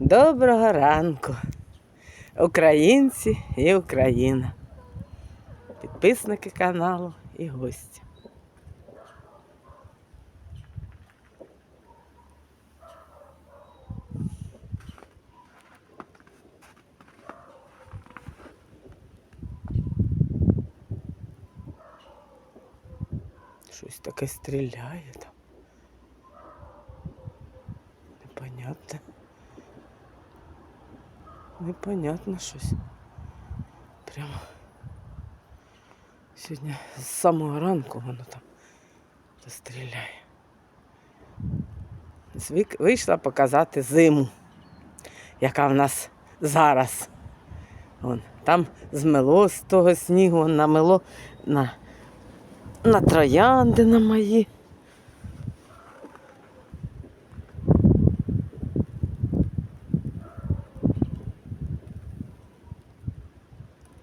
Доброго ранку, українці і Україна, підписники каналу і гості. Щось таке стріляє там. Непонятно. Непонятно щось. Прямо сьогодні з самого ранку воно там стріляє. Вийшла показати зиму, яка в нас зараз. Вон, там змело з того снігу, намело на, на троянди на мої.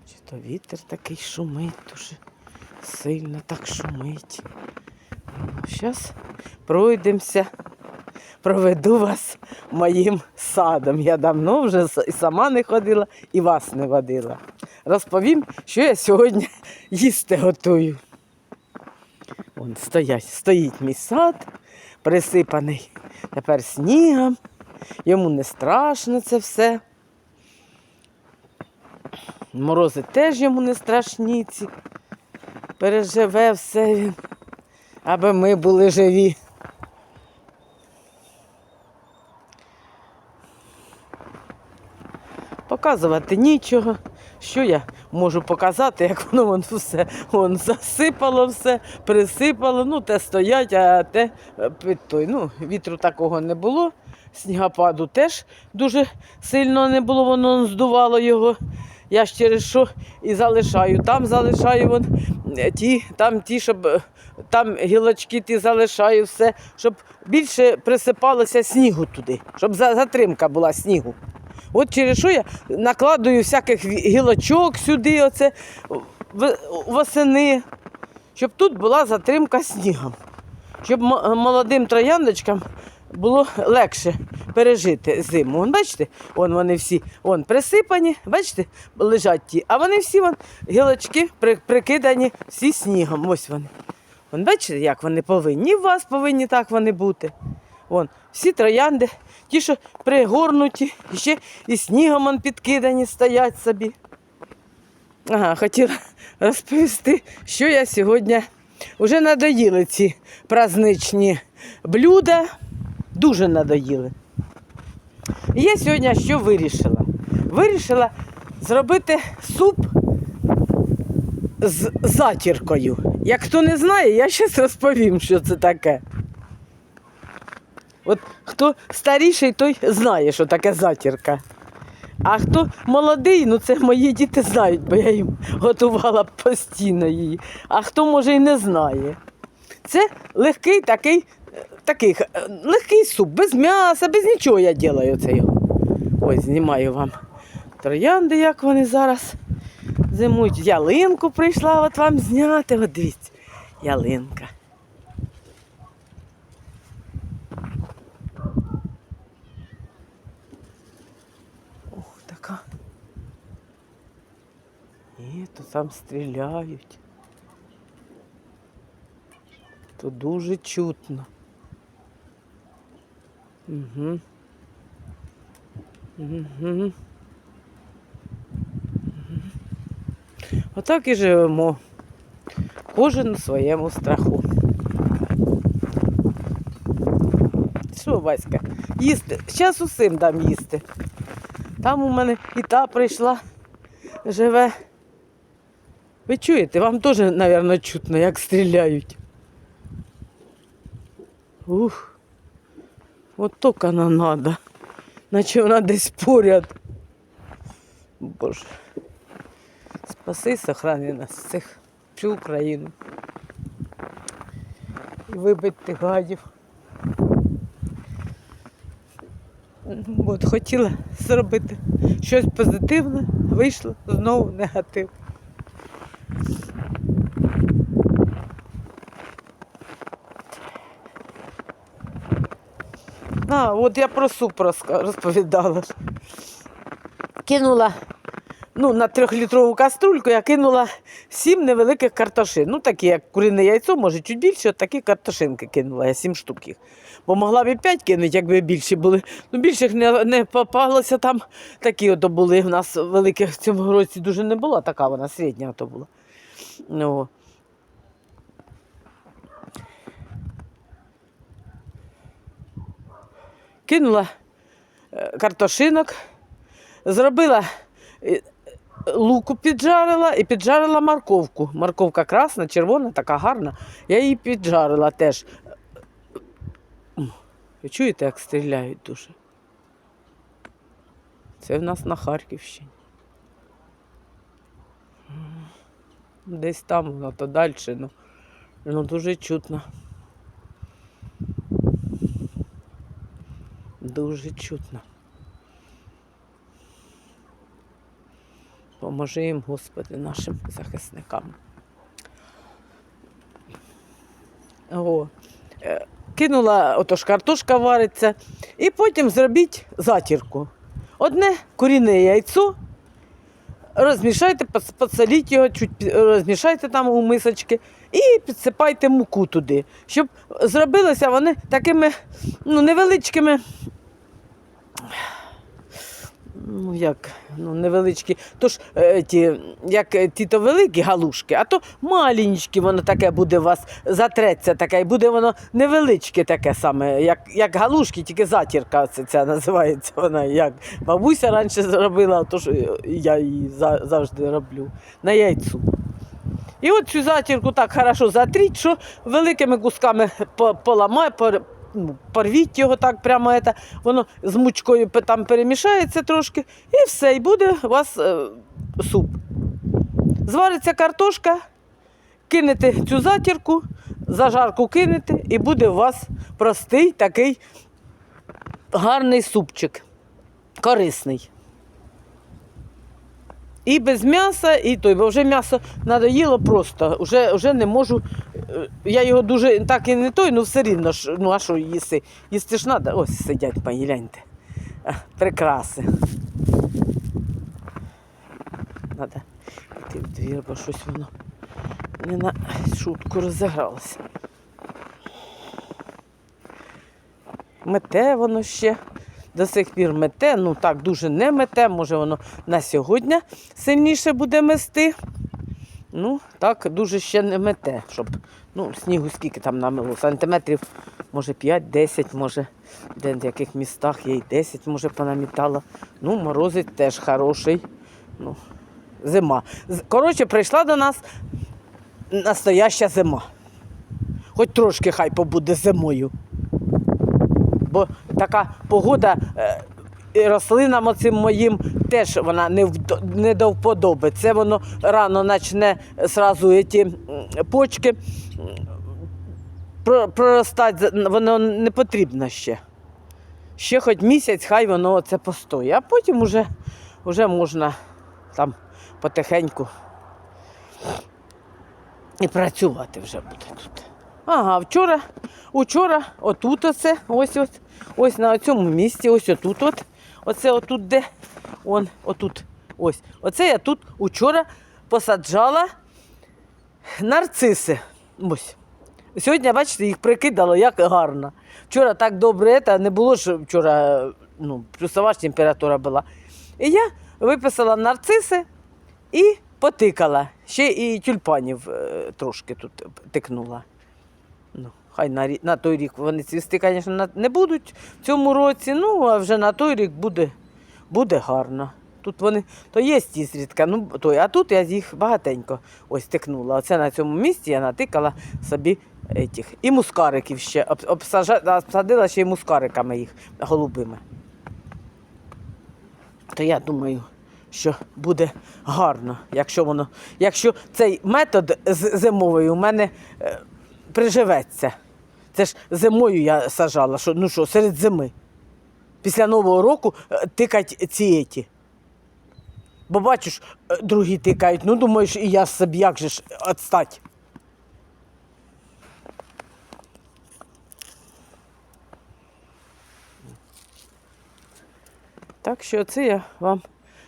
Чи то вітер такий шумить дуже сильно так шумить. Зараз пройдемося, проведу вас моїм садом. Я давно вже сама не ходила, і вас не водила. Розповім, що я сьогодні їсти готую. Вон стоять, стоїть мій сад, присипаний тепер снігом. Йому не страшно це все. Морози теж йому не страшні ці. Переживе все він, аби ми були живі. Показувати нічого. Що я можу показати, як воно вон все вон засипало все, присипало, ну те стоять, а те е, під той. Ну, вітру такого не було. Снігопаду теж дуже сильно не було, воно здувало його. Я ж через що і залишаю. Там залишаю вон, е, ті, там ті, щоб е, там гілочки ті залишаю, все, щоб більше присипалося снігу туди, щоб затримка була снігу. От через що я накладую всяких гілочок сюди, оце восени, щоб тут була затримка снігом, щоб молодим трояндочкам було легше пережити зиму. Вон, бачите, вон вони всі вон, присипані, бачите, лежать ті, а вони всі вон, гілочки при- прикидані всі снігом. Ось вони. Вон, бачите, як вони повинні. У вас повинні так вони бути. Вон, всі троянди, ті, що пригорнуті, ще і снігом он підкидані стоять собі. Ага, хотіла розповісти, що я сьогодні вже надоїли ці праздничні блюда. Дуже надоїли. І я сьогодні що вирішила? Вирішила зробити суп з затіркою. Як хто не знає, я зараз розповім, що це таке. От хто старіший, той знає, що таке затірка. А хто молодий, ну це мої діти знають, бо я їм готувала постійно її. А хто може і не знає. Це легкий такий, такий е, легкий суп, без м'яса, без нічого я роблю це його. Ось знімаю вам троянди, як вони зараз зимують. Ялинку прийшла от вам зняти. От дивіться, ялинка. Ох, така. Ні, то там стріляють. То дуже чутно. Угу. Угу. Отак і живемо. Кожен у своєму страху. Що, Васька, їсти? Зараз усім дам їсти. Там у мене і та прийшла, живе. Ви чуєте, вам теж, мабуть, чутно, як стріляють. Ух, от то канонада. Наче вона десь поряд. Боже. Спаси, сохрани нас всіх, всю Україну. І вибить тих гадів. От хотіла зробити щось позитивне, вийшло знову негатив. А, от я про суп розповідала. Кинула ну, на трьохлітрову каструльку я кинула сім невеликих картошин. Ну, такі, як курине яйцо, може, чуть більше, от такі картошинки кинула, я сім штук їх. Бо могла б і п'ять кинути, якби більші були. Ну, більших не, не попалося там. Такі ото були. У нас великих в цьому році дуже не було, така вона середня ото була. Ну, кинула е, картошинок, зробила е, луку піджарила і піджарила морковку. Морковка красна, червона, така гарна. Я її піджарила теж. Ви чуєте, як стріляють дуже? Це в нас на Харківщині. Десь там, воно то далі, ну, ну дуже чутно. Дуже чутно. Поможи їм, Господи, нашим захисникам. О, е, кинула, отож картошка вариться, і потім зробіть затірку. Одне куріне яйцо, розмішайте, посоліть його, чуть розмішайте там у мисочки і підсипайте муку туди, щоб зробилися вони такими ну, невеличкими. Ну, як, ну, невеличкі. Тож, е, ті, як е, ті то великі галушки, а то маленькі воно таке буде у вас затреться таке, і буде воно невеличке таке саме, як, як галушки, тільки затірка це ця називається вона. Як бабуся раніше зробила, тож я її за, завжди роблю на яйцю. І от цю затірку так хорошо затріть, що великими кусками по- поламай, пор- ну, порвіть його так прямо, это, воно з мучкою там перемішається трошки, і все, і буде у вас е, суп. Звариться картошка, кинете цю затірку, зажарку кинете, і буде у вас простий такий гарний супчик, корисний. І без м'яса, і той, бо вже м'ясо надоїло просто. Вже, вже не можу. е, Я його дуже так і не той, ну все рівно ну а що їсти? Їсти ж треба. Ось сидять, мої, гляньте. Прикраси. Надо йти в двір, бо щось воно не на шутку розігралося. Мете воно ще до сих пір мете, ну так дуже не мете, може воно на сьогодні сильніше буде мести. Ну, так дуже ще не мете, щоб ну, снігу скільки там намило, сантиметрів, може 5-10, може, де в яких містах є й 10, може, понамітало. Ну, морозить теж хороший. Ну, зима. Коротше, прийшла до нас настояща зима. Хоч трошки хай побуде зимою бо така погода е, і рослинам оцим моїм теж вона не, не до вподоби. Це воно рано почне зразу ті почки проростати, воно не потрібно ще. Ще хоч місяць, хай воно це постоїть, а потім уже, уже можна там потихеньку і працювати вже буде тут. Ага, вчора, учора, отут оце, ось ось, ось на цьому місці, ось отут от. Оце отут де. Он, отут. Ось. Оце я тут учора посаджала нарциси. Ось. Сьогодні, бачите, їх прикидало, як гарно. Вчора так добре, та не було ж вчора, ну, плюсова ж температура була. І я виписала нарциси і потикала. Ще і тюльпанів е, трошки тут тикнула. Хай на, на той рік вони цвісти, звісно, не будуть в цьому році, ну, а вже на той рік буде, буде гарно. Тут вони, то є ті зрідка, ну, той, а тут я їх багатенько ось тикнула. Оце на цьому місці я натикала собі етіх. І мускариків ще. Обсадила ще й мускариками їх голубими. То я думаю, що буде гарно, якщо воно, якщо цей метод з- зимовий у мене е, приживеться. Це ж зимою я сажала, що, ну що, серед зими. Після Нового року е, тикать ці еті. Бо бачиш, е, другі тикають, ну думаєш, і я собі як же ж відстать. Так що це я вам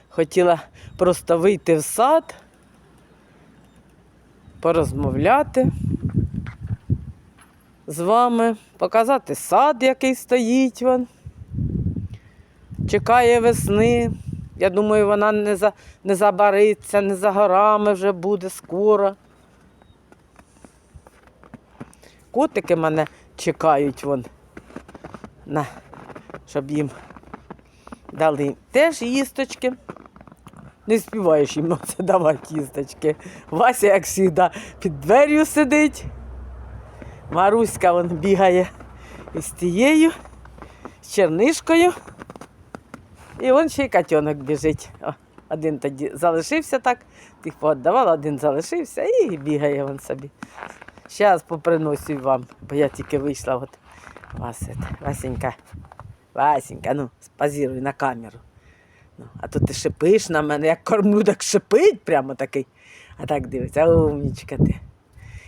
хотіла просто вийти в сад, порозмовляти з вами, показати сад, який стоїть він. Чекає весни. Я думаю, вона не, за, не забариться, не за горами вже буде скоро. Котики мене чекають вон, на, щоб їм дали теж їсточки. Не співаєш їм це давати їсточки. Вася, як завжди, під дверю сидить. Маруська вон бігає із тією, з чернишкою. І вон ще й котенок біжить. О, один тоді залишився так, тих пооддавала, один залишився і бігає він собі. Зараз поприносю вам, бо я тільки вийшла. От. Васенька, Васенька, ну, спазіруй на камеру. Ну, а то ти шипиш на мене, як кормлю, так шипить прямо такий. А так дивиться, умнічка ти.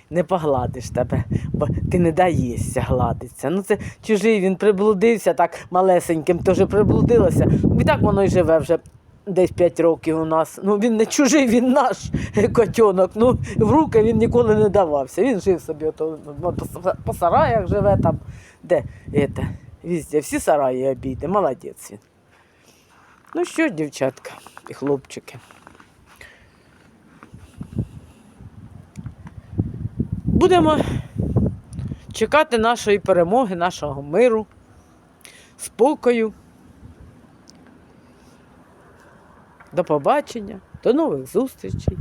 Не погладиш тебе, бо ти не даєшся гладиться. Ну це чужий, він приблудився так малесеньким, теж приблудилося. І так воно й живе вже десь 5 років у нас. Ну він не чужий, він наш котенок. Ну, в руки він ніколи не давався. Він жив собі ото, по, сараях живе там, де это, везде, всі сараї обійде. Молодець він. Ну що, дівчатка і хлопчики. Будемо чекати нашої перемоги, нашого миру, спокою. До побачення, до нових зустрічей.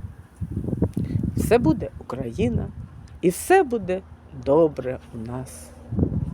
Все буде Україна і все буде добре у нас.